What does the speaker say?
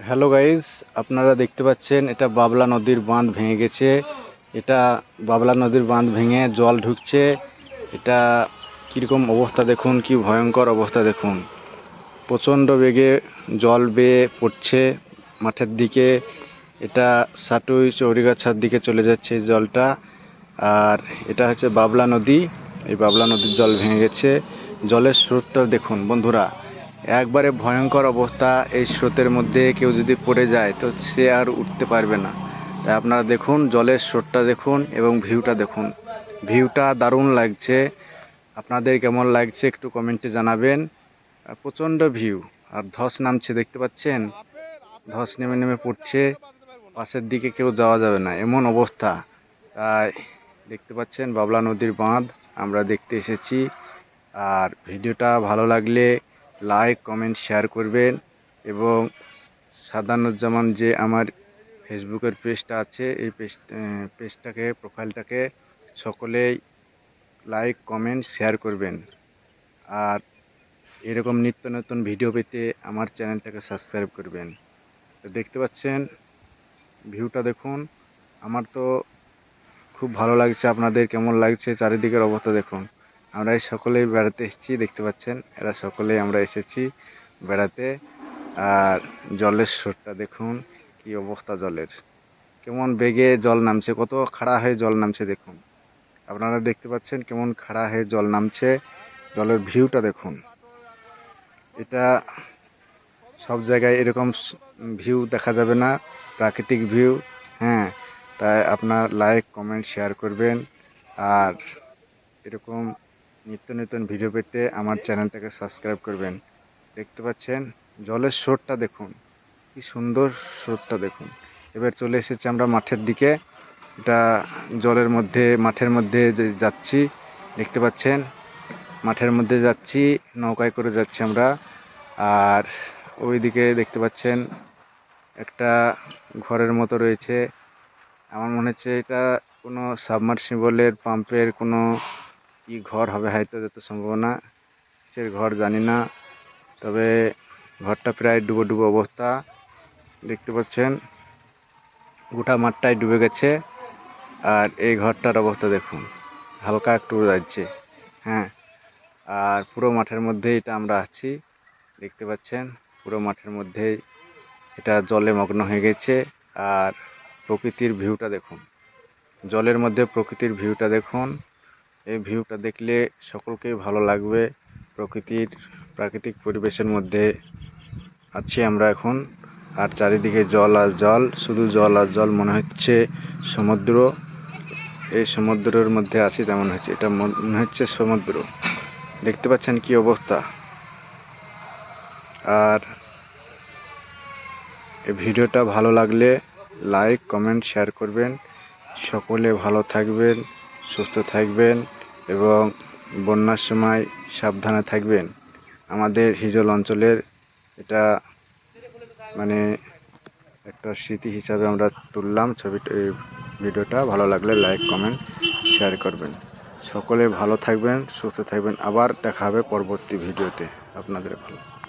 Hello guys আপনারা দেখতে পাচ্ছেন, এটা বাবলা নদীর বাঁধ ভেঙে গেছে। এটা বাবলা নদীর বাঁধ ভেঙে জল ঢুকছে। এটা কীরকম অবস্থা দেখুন, কি ভয়ঙ্কর অবস্থা দেখুন। প্রচণ্ড বেগে জল বেয়ে পড়ছে মাঠের দিকে। এটা সাটুই চৌরিগাছার দিকে চলে যাচ্ছে জলটা। আর এটা হচ্ছে বাবলা নদী। এই বাবলা নদীর জল ভেঙে গেছে। জলের স্রোতটা দেখুন, বন্ধুরা। একবারে ভয়ঙ্কর অবস্থা, এই স্রোতের মধ্যে কেউ যদি পড়ে যায়, তো সে আর উঠতে পারবে না। তাই আপনারা দেখুন, জলের স্রোতটা দেখুন এবং ভিউটা দেখুন। ভিউটা দারুণ লাগছে। আপনাদের কেমন লাগছে একটু কমেন্টে জানাবেন। প্রচণ্ড ভিউ। আর ধস নামছে, দেখতে পাচ্ছেন? ধস নেমে নেমে পড়ছে। পাশের দিকে কেউ যাওয়া যাবে না। এমন অবস্থা। তাই দেখতে পাচ্ছেন, বাবলা নদীর বাঁধ। আমরা দেখতে এসেছি। আর ভিডিওটা ভালো লাগলে লাইক কমেন্ট শেয়ার করবেন এবং সাদানুজ্জামান যে আমার ফেসবুকের পেজটা আছে, এই পেজ পেজটাকে প্রোফাইলটাকে সকলেই লাইক কমেন্ট শেয়ার করবেন। আর এরকম নিত্য নতুন ভিডিও পেতে আমার চ্যানেলটাকে সাবস্ক্রাইব করবেন। তো দেখতে পাচ্ছেন ভিউটা দেখুন। আমার তো খুব ভালো লাগছে আপনাদের, কেমন লাগছে? চারিদিকের অবস্থা দেখুন। আমরা সকলেই বেড়াতে এসেছি, দেখতে পাচ্ছেন। এরা সকলেই আমরা এসেছি বেড়াতে। আর জলের স্রোতটা দেখুন, কি অবস্থা জলের। কেমন বেগে জল নামছে, কত খাড়া হয়ে জল নামছে দেখুন। আপনারা দেখতে পাচ্ছেন কেমন খাড়া হয়ে জল নামছে, জলের ভিউটা দেখুন। এটা সব জায়গায় এরকম ভিউ দেখা যাবে না, প্রাকৃতিক ভিউ হ্যাঁ। তাই আপনার লাইক, কমেন্ট, শেয়ার করবেন। আর এরকম নিত্য নতুন ভিডিও পেতে আমার চ্যানেলটাকে সাবস্ক্রাইব করবেন। দেখতে পাচ্ছেন, জলের স্রোতটা দেখুন, কি সুন্দর স্রোতটা দেখুন। এবার চলে এসেছি আমরা মাঠের দিকে। এটা জলের মধ্যে, মাঠের মধ্যে যাচ্ছি, দেখতে পাচ্ছেন, মাঠের মধ্যে যাচ্ছি, নৌকায় করে যাচ্ছি আমরা। আর ওইদিকে দেখতে পাচ্ছেন, একটা ঘরের মতো রয়েছে। আমার মনে হচ্ছে এটা কোনো সাবমার্সিবলের পাম্পের কোনো কি ঘর হবে হয়তো যত সম্ভাবনা সে ঘর জানি না। তবে ঘরটা প্রায় ডুবো ডুবো অবস্থা, দেখতে পাচ্ছেন? গোটা মাঠটাই ডুবে গেছে। আর এই ঘরটার অবস্থা দেখুন, হালকা একটু যাচ্ছে হ্যাঁ। আর পুরো মাঠের মধ্যেই এটা আমরা আছি, দেখতে পাচ্ছেন? পুরো মাঠের মধ্যেই এটা জলে মগ্ন হয়ে গেছে। আর প্রকৃতির ভিউটা দেখুন, জলের মধ্যে প্রকৃতির ভিউটা দেখুন। এই ভিউটা দেখলে সকলকেই ভালো লাগবে। প্রকৃতির, প্রাকৃতিক পরিবেশের মধ্যে আছি আমরা এখন। আর চারিদিকে জল আর জল, শুধু জল আর জল মনে হচ্ছে সমুদ্র। এই সমুদ্রের মধ্যে আছি তেমন হচ্ছে, এটা মনে হচ্ছে সমুদ্র। দেখতে পাচ্ছেন কি অবস্থা? আর এই ভিডিওটা ভালো লাগলে লাইক, কমেন্ট, শেয়ার করবেন। সকলে ভালো থাকবেন। সুস্থ থাকবেন এবং বন্যার সময় সাবধানে থাকবেন। আমাদের হিজল অঞ্চলের এটা মানে একটা স্মৃতি হিসাবে আমরা তুললাম ছবিটা ভিডিওটা। ভালো লাগলে লাইক কমেন্ট শেয়ার করবেন। সকলে ভালো থাকবেন, সুস্থ থাকবেন। আবার দেখা হবে পরবর্তী ভিডিওতে। আপনাদের ভালো।